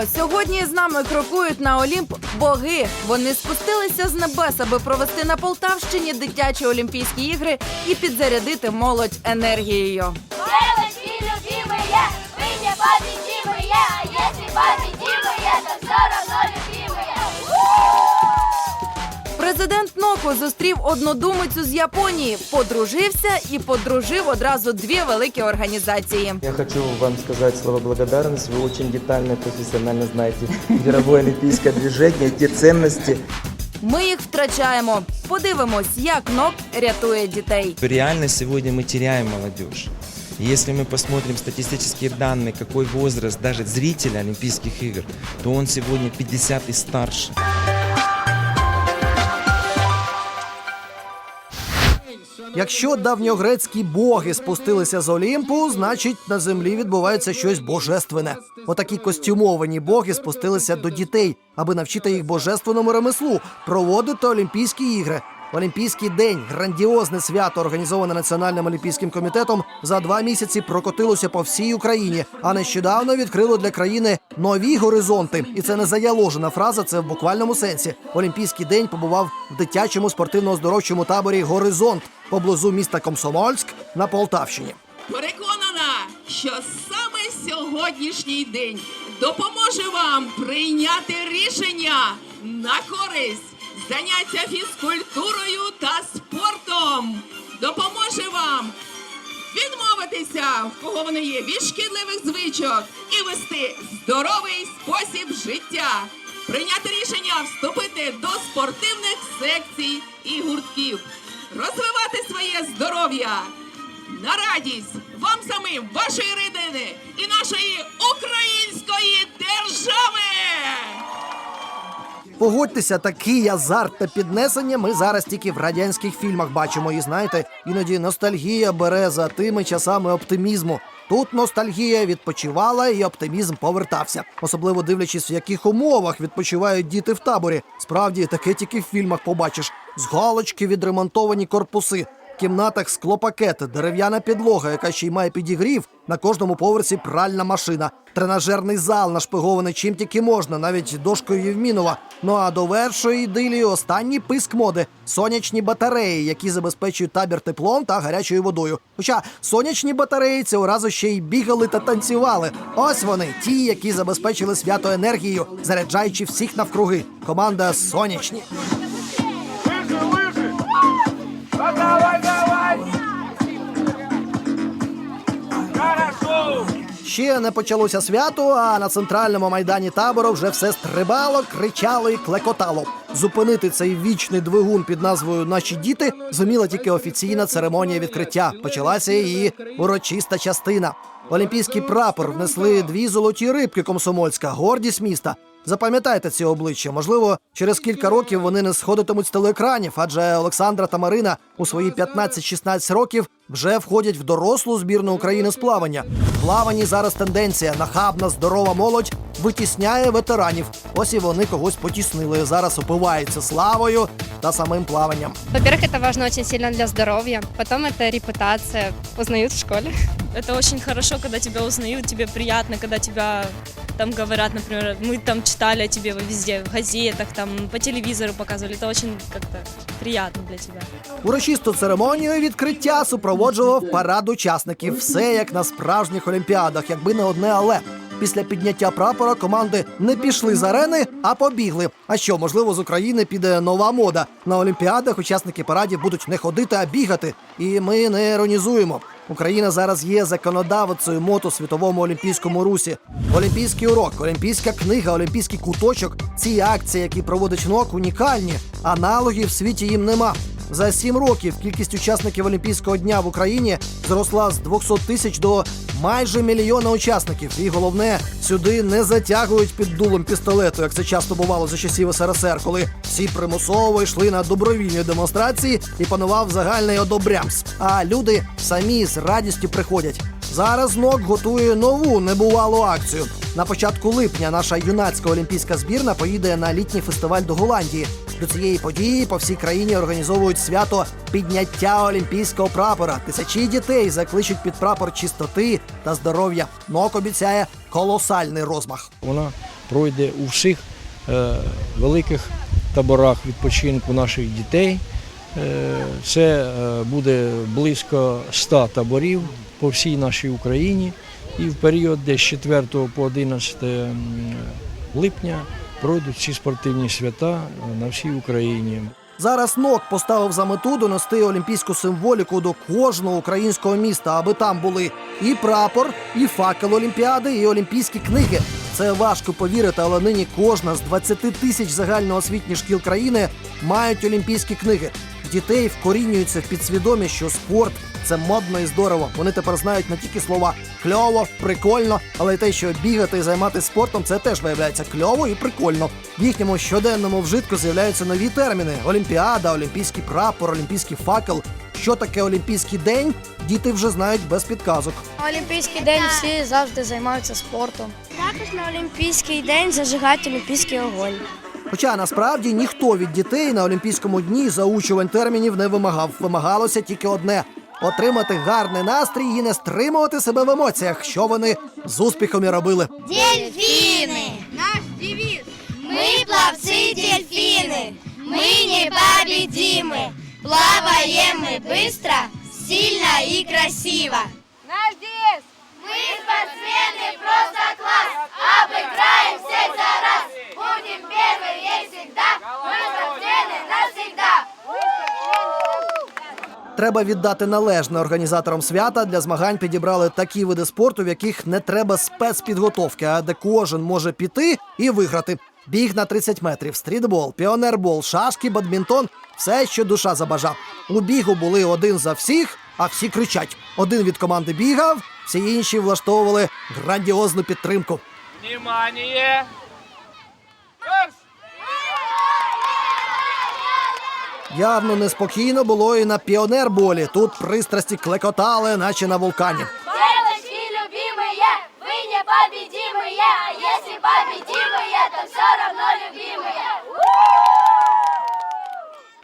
Вітаємо! Сьогодні з нами крокують на Олімп боги. Вони спустилися з небес, аби провести на Полтавщині дитячі Олімпійські ігри і підзарядити молодь енергією. Девочки любимые, вы не победимые, а если победимые, то все равно любимые. Президент Ноку зустрів однодумицю з Японії, подружився і подружив одразу дві великі організації. Я хочу вам сказать слово благодарности. Вы очень детально и профессионально знаете мировое олимпийское движение, те ценности, Ми їх втрачаємо. Подивимось, як НОК рятує дітей. Реально сегодня мы теряем молодежь. И Если мы посмотрим статистические данные, какой возраст даже зрителя Олимпийских игр, то он сегодня 50 и старше. Якщо давньогрецькі боги спустилися з Олімпу, значить на землі відбувається щось божественне. Отакі костюмовані боги спустилися до дітей, аби навчити їх божественному ремеслу проводити Олімпійські ігри. Олімпійський день грандіозне свято, організоване Національним олімпійським комітетом, за два місяці прокотилося по всій Україні, а нещодавно відкрило для країни нові горизонти. І це не заяложена фраза, це в буквальному сенсі. Олімпійський день побував в дитячому спортивно-оздоровчому таборі Горизонт поблизу міста Комсомольськ на Полтавщині. Переконана, що саме сьогоднішній день допоможе вам прийняти рішення на користь заняття фізкультурою та спортом. Допоможе вам відмовитися, в кого вони є, від шкідливих звичок і вести здоровий спосіб життя. Прийняти рішення вступити до спортивних секцій і гуртків, розвивати своє здоров'я на радість вам самим, вашої родини і нашої української держави. Погодьтеся, такий азарт та піднесення ми зараз тільки в радянських фільмах бачимо. І знаєте, іноді ностальгія бере за тими часами оптимізму. Тут ностальгія відпочивала і оптимізм повертався, особливо дивлячись, в яких умовах відпочивають діти в таборі. Справді таке тільки в фільмах побачиш. З галочки відремонтовані корпуси. Кімнатах склопакети, дерев'яна підлога, яка ще й має підігрів. На кожному поверсі пральна машина, тренажерний зал нашпигований чим тільки можна, навіть дошкою Євмінова. Ну а до вершої ідилії останній писк моди сонячні батареї, які забезпечують табір теплом та гарячою водою. Хоча сонячні батареї цього разу ще й бігали та танцювали. Ось вони, ті, які забезпечили свято енергією, заряджаючи всіх навкруги. Команда сонячні. Ще не почалося свято, а на центральному майдані табору вже все стрибало, кричало і клекотало. Зупинити цей вічний двигун під назвою Наші діти зуміла тільки офіційна церемонія відкриття. Почалася її урочиста частина. Олімпійський прапор внесли дві золоті рибки комсомольська, гордість міста. Запам'ятайте ці обличчя. Можливо, через кілька років вони не сходитимуть з телеекранів, адже Олександра та Марина у свої 15-16 років вже входять в дорослу збірну України з плавання. В плаванні зараз тенденція нахабна, здорова молодь витісняє ветеранів. Ось і вони когось потіснили. Зараз опиваються славою та самим плаванням. Во-первых, это важно очень сильно для здоровья. Потом это репутация. Узнают в школе. Это очень хорошо, когда тебя узнают, тебе приятно, когда тебя там говорят, например, мы там читали о тебе везде, в газетах, там по телевизору показывали. Это очень как-то приятно для тебя. Урочисту церемонію відкриття супроводжував парад учасників. Все як на справжніх олімпіадах, якби не одне але. Після підняття прапора команди не пішли з арени, а побігли. А що, можливо, з України піде нова мода. На олімпіадах учасники парадів будуть не ходити, а бігати. І ми не іронізуємо. Україна зараз є законодавцею мод у світовому олімпійському русі. Олімпійський урок, олімпійська книга, олімпійський куточок. Ці акції, які проводить НОК, унікальні. Аналогів в світі їм нема. За сім років кількість учасників Олімпійського дня в Україні зросла з 200 тисяч до майже мільйона учасників. І головне, сюди не затягують під дулом пістолету, як це часто бувало за часів СРСР, коли всі примусово йшли на добровільні демонстрації і панував загальний одобрямс. А люди самі з радістю приходять. Зараз НОК готує нову небувалу акцію. На початку липня наша юнацька олімпійська збірна поїде на літній фестиваль до Голландії. До цієї події по всій країні організовують свято підняття олімпійського прапора. Тисячі дітей закличуть під прапор чистоти та здоров'я. НОК обіцяє колосальний розмах. Вона пройде у всіх е, великих таборах відпочинку наших дітей. Е, це е, буде близько 100 таборів по всій нашій Україні. І в період десь з 4 по 11 липня пройдуть ці спортивні свята е, на всій Україні. Зараз НОК поставив за мету донести олімпійську символіку до кожного українського міста, аби там були і прапор, і факел Олімпіади, і олімпійські книги. Це важко повірити, але нині кожна з 20 тисяч загальноосвітніх шкіл країни мають олімпійські книги. Дітей вкорінюється в підсвідомі, що спорт це модно і здорово. Вони тепер знають не тільки слова кльово, прикольно, але й те, що бігати і займатися спортом, це теж виявляється кльово і прикольно. В їхньому щоденному вжитку з'являються нові терміни: олімпіада, олімпійський прапор, олімпійський факел. Що таке олімпійський день? Діти вже знають без підказок. Олімпійський день всі завжди займаються спортом. Також на Олімпійський день зажигають олімпійський огонь. Хоча насправді ніхто від дітей на Олімпійському дні заучувань термінів не вимагав. Вимагалося тільки одне отримати гарний настрій і не стримувати себе в емоціях, що вони з успіхом і робили. Дельфины! Наш девиз! Мы пловцы дельфины! Мы непобедимы! Плаваем мы быстро, сильно и красиво! Наш девиз! Мы спортсмены просто класс! Обыграем всех за раз! Будем первые всегда! Мы спортсмены навсегда! Треба віддати належне організаторам свята. Для змагань підібрали такі види спорту, в яких не треба спецпідготовки, а де кожен може піти і виграти. Біг на 30 метрів, стрітбол, піонербол, шашки, бадмінтон все, що душа забажав. У бігу були один за всіх, а всі кричать. Один від команди бігав, всі інші влаштовували грандіозну підтримку. Внимание! Явно неспокійно було і на піонерболі. Тут пристрасті клекотали, наче на вулкані. Девочки любимые, вы непобедимые, а если победимые, то все равно любимые.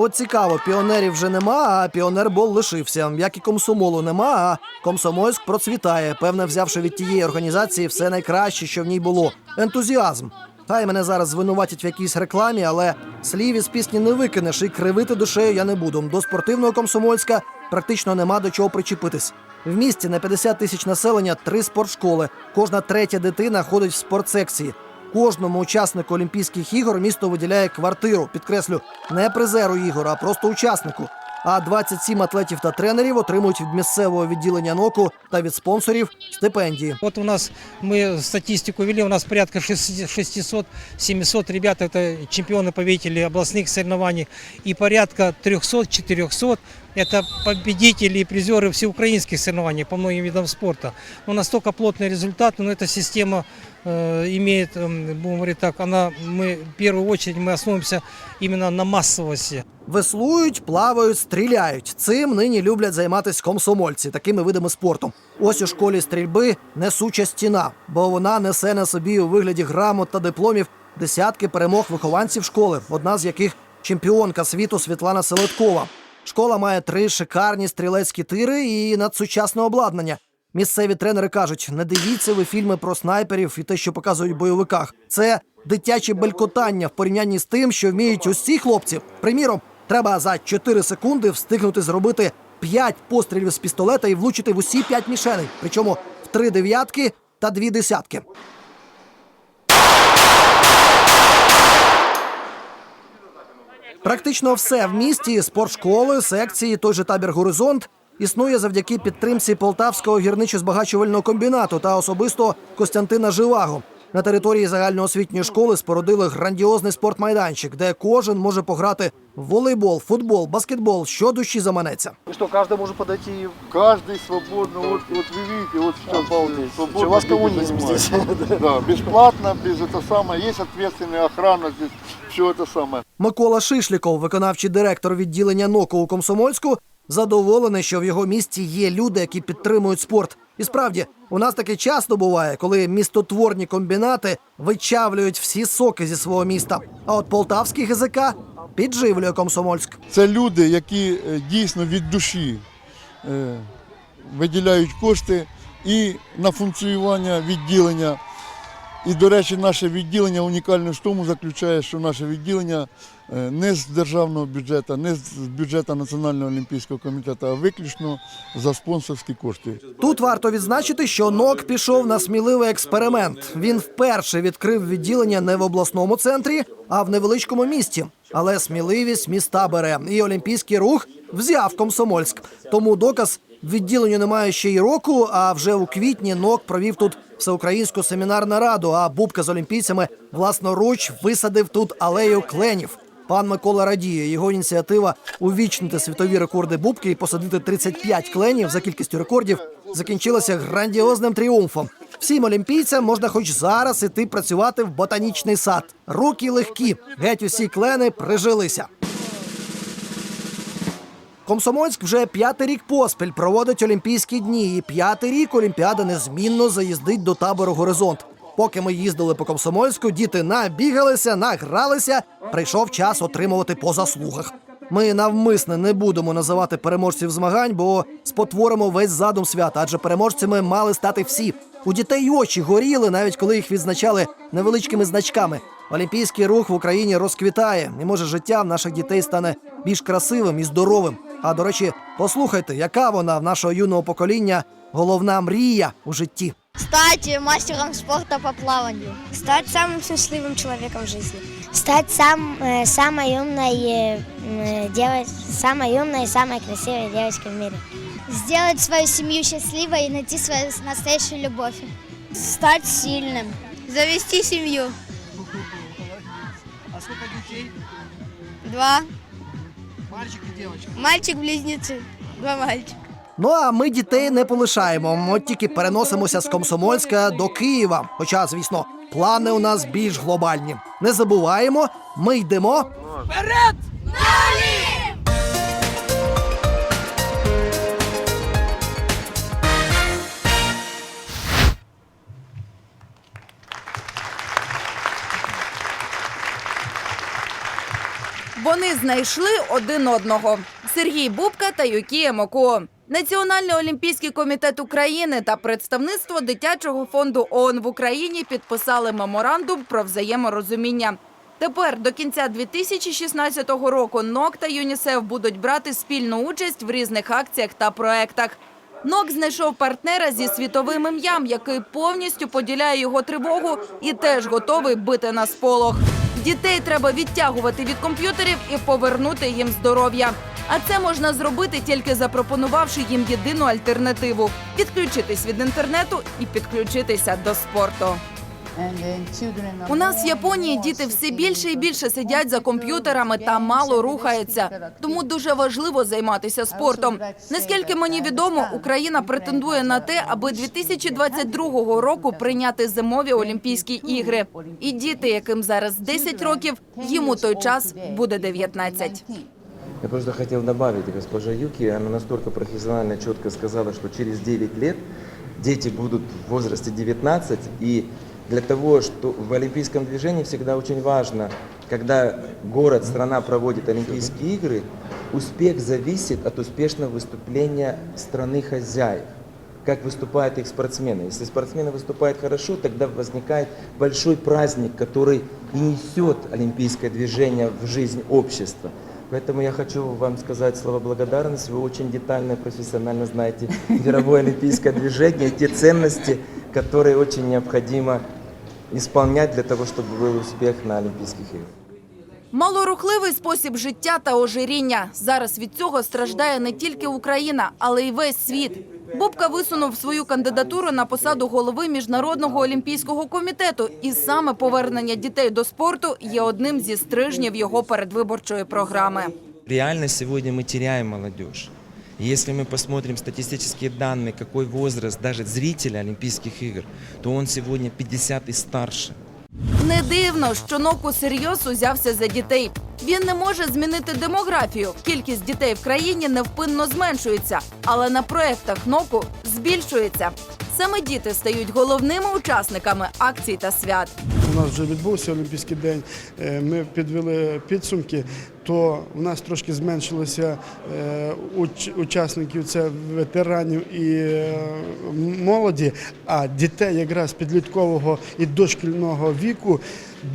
От цікаво, піонерів вже нема, а піонербол лишився. Як і комсомолу нема, а комсомольськ процвітає, певне, взявши від тієї організації все найкраще, що в ній було. Ентузіазм. Хай мене зараз звинуватять в якійсь рекламі, але слів із пісні не викинеш і кривити душею я не буду. До спортивного комсомольська практично нема до чого причепитись. В місті на 50 тисяч населення три спортшколи. Кожна третя дитина ходить в спортсекції. Кожному учаснику Олімпійських ігор місто виділяє квартиру. Підкреслю, не призеру ігор, а просто учаснику. А 27 атлетів та тренерів отримують від місцевого відділення НОКу та від спонсорів стипендії. Вот у нас, мы статистику вели, у нас порядка 600-700 ребят, это чемпионы-победители областных соревнований, и порядка 300-400 это победители и призеры всеукраинских соревнований по многим видам спорта. Но настолько плотный результат, но эта система э, имеет, э, будем говорить так, она, мы в первую очередь мы основываемся именно на массовости. Веслують, плавають, стріляють. Цим нині люблять займатися комсомольці, такими видами спорту. Ось у школі стрільби несуча стіна, бо вона несе на собі у вигляді грамот та дипломів десятки перемог вихованців школи, одна з яких чемпіонка світу Світлана Селедкова. Школа має три шикарні стрілецькі тири і надсучасне обладнання. Місцеві тренери кажуть: не дивіться ви фільми про снайперів і те, що показують в бойовиках. Це дитяче белькотання в порівнянні з тим, що вміють усі хлопці. Приміром, треба за 4 секунди встигнути зробити 5 пострілів з пістолета і влучити в усі 5 мішеней, причому в три дев'ятки та дві десятки. Практично все в місті спортшколи, секції, той же табір Горизонт існує завдяки підтримці Полтавського гірничо-збагачувального комбінату та особисто Костянтина Живаго. На території загальноосвітньої школи спорудили грандіозний спортмайданчик, де кожен може пограти в волейбол, футбол, баскетбол, що душі заманеться. І що, кожен може подойти Каждый свободно, вот, вот вы видите, вот сейчас Обалдеть. свободно У вас люди коммунизм занимаются. здесь. Да, бесплатно, без это самое, есть ответственная охрана здесь, все это самое. Микола Шишліков, виконавчий директор відділення НОКу у Комсомольську, задоволений, що в його місті є люди, які підтримують спорт. І справді, у нас таке часто буває, коли містотворні комбінати вичавлюють всі соки зі свого міста. А от полтавський ГЗК підживлює Комсомольськ. Це люди, які е, дійсно від душі е, виділяють кошти і на функціонування відділення. І, до речі, наше відділення унікальне в тому заключає, що наше відділення е, не з державного бюджету, не з бюджету Національного олімпійського комітету, а виключно за спонсорські кошти. Тут варто відзначити, що НОК пішов на сміливий експеримент. Він вперше відкрив відділення не в обласному центрі, а в невеличкому місті. Але сміливість міста бере. І олімпійський рух взяв Комсомольськ. Тому доказ відділенню немає ще й року. А вже у квітні НОК провів тут всеукраїнську семінарну раду. А Бубка з олімпійцями власноруч висадив тут алею кленів. Пан Микола радіє. Його ініціатива увічнити світові рекорди Бубки і посадити 35 кленів за кількістю рекордів закінчилася грандіозним тріумфом. Всім олімпійцям можна хоч зараз іти працювати в ботанічний сад. Руки легкі, геть усі клени прижилися. Комсомольськ вже п'ятий рік поспіль проводить Олімпійські дні, і п'ятий рік Олімпіада незмінно заїздить до табору Горизонт. Поки ми їздили по Комсомольську, діти набігалися, награлися. Прийшов час отримувати по заслугах. Ми навмисне не будемо називати переможців змагань, бо спотворимо весь задум свята, адже переможцями мали стати всі. У дітей очі горіли, навіть коли їх відзначали невеличкими значками. Олімпійський рух в Україні розквітає, і може життя в наших дітей стане більш красивим і здоровим. А до речі, послухайте, яка вона в нашого юного покоління головна мрія у житті. Стать мастером спорту по плаванию. Стать самым счастливым человеком в жизни. Стать сам, э, самой умной, э, э, девоч- самой умной и самой красивой девочкой в мире. Сделать свою семью счастливой и найти свою настоящую любовь. Стать сильным. Завести семью. А сколько дітей? Два. Мальчик і дівчинка. Мальчик-близнеці. Два мальчика. Ну а ми дітей не полишаємо. От тільки переносимося з Комсомольська до Києва. Хоча, звісно, плани у нас більш глобальні. Не забуваємо, ми йдемо. Вони знайшли один одного: Сергій Бубка та Юкія Моко. Національний олімпійський комітет України та представництво дитячого фонду ООН в Україні підписали меморандум про взаєморозуміння. Тепер до кінця 2016 року НОК та ЮНІСЕФ будуть брати спільну участь в різних акціях та проектах. НОК знайшов партнера зі світовим ім'ям, який повністю поділяє його тривогу і теж готовий бити на сполох. Дітей треба відтягувати від комп'ютерів і повернути їм здоров'я. А це можна зробити тільки запропонувавши їм єдину альтернативу відключитись від інтернету і підключитися до спорту. У нас в Японії діти все більше і більше сидять за комп'ютерами та мало рухаються. Тому дуже важливо займатися спортом. Наскільки мені відомо, Україна претендує на те, аби 2022 року прийняти зимові Олімпійські ігри. І діти, яким зараз 10 років, їм у той час буде 19. Я просто хотел добавить, госпожа Юки, она настолько профессионально четко сказала, что через 9 лет дети будут в возрасте 19, и для того, что в олимпийском движении всегда очень важно, когда город, страна проводит Олимпийские игры, успех зависит от успешного выступления страны хозяев как выступают их спортсмены. Если спортсмены выступают хорошо, тогда возникает большой праздник, который и несет олимпийское движение в жизнь общества. Поэтому я хочу вам сказать слова благодарности. Вы очень детально и профессионально знаете мировое олимпийское движение, те ценности, которые очень необходимо исполнять для того, чтобы был успех на Олимпийских играх. Малорухливий спосіб життя та ожиріння. Зараз від цього страждає не тільки Україна, але й весь світ. Бобка висунув свою кандидатуру на посаду голови міжнародного олімпійського комітету, і саме повернення дітей до спорту є одним зі стрижнів його передвиборчої програми. Реально сегодня мы теряем молодежь. Если мы посмотрим статистические данные, какой возраст даже зрителя Олимпийских игр, то он сегодня 50 и старше. Не дивно, що Ноку серйоз узявся за дітей. Він не може змінити демографію. Кількість дітей в країні невпинно зменшується, але на проектах НОКу збільшується. Саме діти стають головними учасниками акцій та свят. У нас вже відбувся Олімпійський день, е, ми підвели підсумки, то в нас трошки зменшилося е, учасників, це ветеранів і е, молоді, а дітей якраз підліткового і дошкільного віку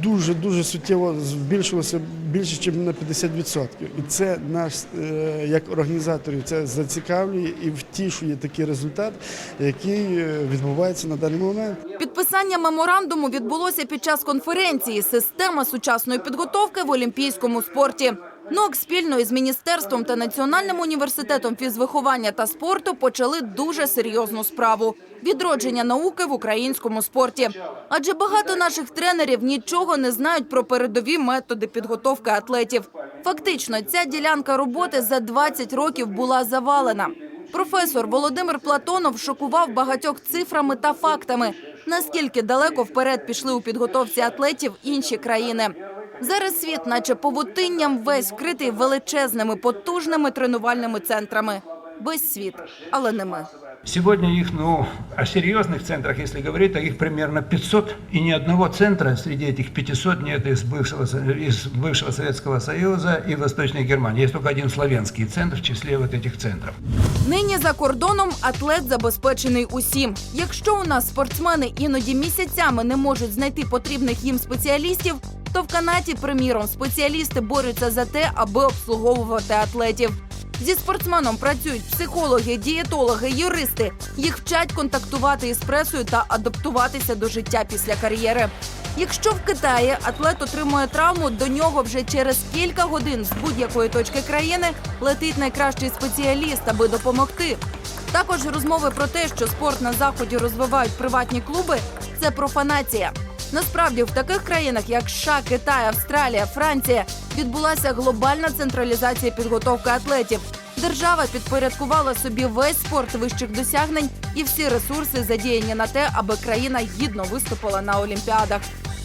дуже-дуже суттєво збільшилося більше, ніж на 50%. І це нас, е, як організаторів, це зацікавлює і втішує такий результат, який е, відбувається на даний момент. Підписання меморандуму відбулося під час конференції Система сучасної підготовки в олімпійському спорті. НОК спільно із міністерством та національним університетом фізвиховання та спорту почали дуже серйозну справу відродження науки в українському спорті. Адже багато наших тренерів нічого не знають про передові методи підготовки атлетів. Фактично, ця ділянка роботи за 20 років була завалена. Професор Володимир Платонов шокував багатьох цифрами та фактами, наскільки далеко вперед пішли у підготовці атлетів інші країни. Зараз світ, наче павутинням, весь вкритий величезними потужними тренувальними центрами. Весь світ, але не ми. Сегодня их, ну, о серьезных центрах, если говорить, то их примерно 500, и ни одного центра среди этих 500 нет из бывшего, Со- из бывшего Советского Союза и Восточной Германии. Есть только один славянский центр в числе вот этих центров. Нині за кордоном атлет забезпечений усім. Якщо у нас спортсмени іноді місяцями не можуть знайти потрібних їм спеціалістів, то в Канаді, приміром, спеціалісти борються за те, аби обслуговувати атлетів. Зі спортсменом працюють психологи, дієтологи, юристи. Їх вчать контактувати із пресою та адаптуватися до життя після кар'єри. Якщо в Китаї атлет отримує травму, до нього вже через кілька годин з будь-якої точки країни летить найкращий спеціаліст, аби допомогти. Також розмови про те, що спорт на заході розвивають приватні клуби, це профанація. Насправді, в таких країнах, як США, Китай, Австралія, Франція, відбулася глобальна централізація підготовки атлетів. Держава підпорядкувала собі весь спорт вищих досягнень і всі ресурси задіяні на те, аби країна гідно виступила на олімпіадах.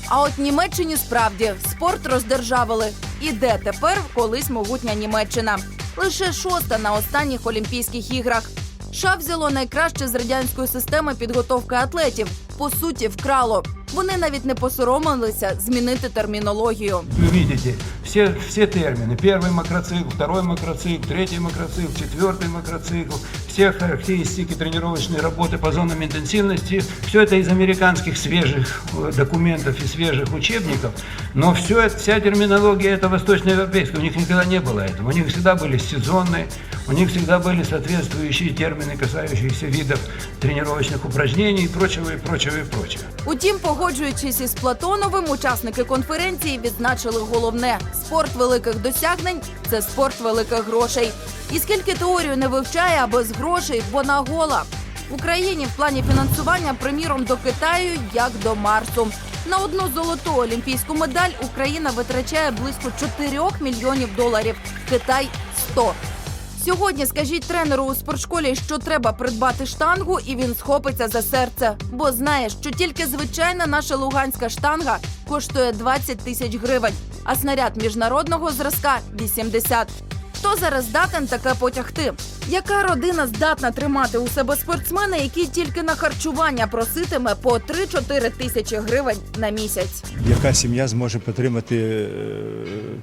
А от Німеччині справді спорт роздержавили. І де тепер колись могутня Німеччина? Лише шоста на останніх Олімпійських іграх. США взяло найкраще з радянської системи підготовки атлетів. По суті, вкрало. Вони навіть не посоромилися змінити термінологію. Вы видите все, все термины. Первый макроцикл, второй макроцикл, третий макроцикл, четвертый макроцикл. Все характеристики тренировочной работы по зонам интенсивности. Все это из американских свежих э, документов и свежих учебников. Но все, это- вся терминология это восточноевропейская. У них никогда не было этого. У них всегда были сезонные, у них всегда были соответствующие термины, касающиеся видов тренировочных упражнений и прочего, и прочего, и прочего. Утім, погоджуючись із Платоновим, учасники конференції відзначили головне: спорт великих досягнень це спорт великих грошей. І скільки теорію не вивчає, а без грошей вона гола. В Україні в плані фінансування, приміром, до Китаю як до Марсу. На одну золоту олімпійську медаль Україна витрачає близько 4 мільйонів доларів. Китай 100. Сьогодні скажіть тренеру у спортшколі, що треба придбати штангу, і він схопиться за серце, бо знає, що тільки звичайна наша луганська штанга коштує 20 тисяч гривень, а снаряд міжнародного зразка 80. Хто зараз здатен таке потягти? Яка родина здатна тримати у себе спортсмена, який тільки на харчування проситиме по 3-4 тисячі гривень на місяць? Яка сім'я зможе підтримати е,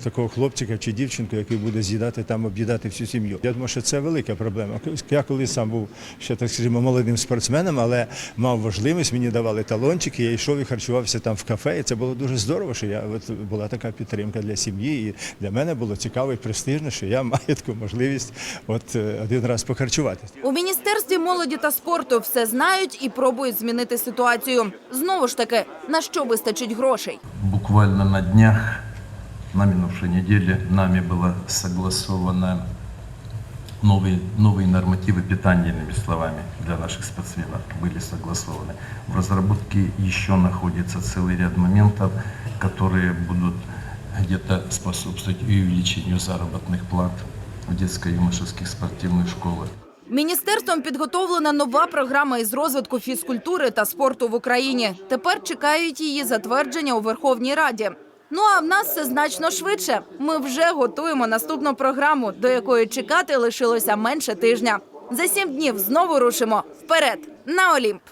такого хлопчика чи дівчинку, який буде з'їдати там, об'їдати всю сім'ю? Я думаю, що це велика проблема. Я колись сам був ще так скажімо молодим спортсменом, але мав можливість, мені давали талончики, я йшов і харчувався там в кафе. І це було дуже здорово, що я от була така підтримка для сім'ї. І для мене було цікаво і престижно, що я маю таку можливість от е, один раз похарчуватися. У міністерстві молоді та спорту все знають і пробують змінити ситуацію. Знову ж таки, на що вистачить грошей? Буквально на днях, на минувшей неделе, нами было согласовано новые, новые нормативы питания, иными словами, для наших спортсменов были согласованы. В разработке еще находится целый ряд моментов, которые будут где-то способствовать и увеличению заработных плат в детско-юношеских спортивных школах. Міністерством підготовлена нова програма із розвитку фізкультури та спорту в Україні. Тепер чекають її затвердження у Верховній Раді. Ну а в нас все значно швидше. Ми вже готуємо наступну програму, до якої чекати лишилося менше тижня. За сім днів знову рушимо вперед на Олімп.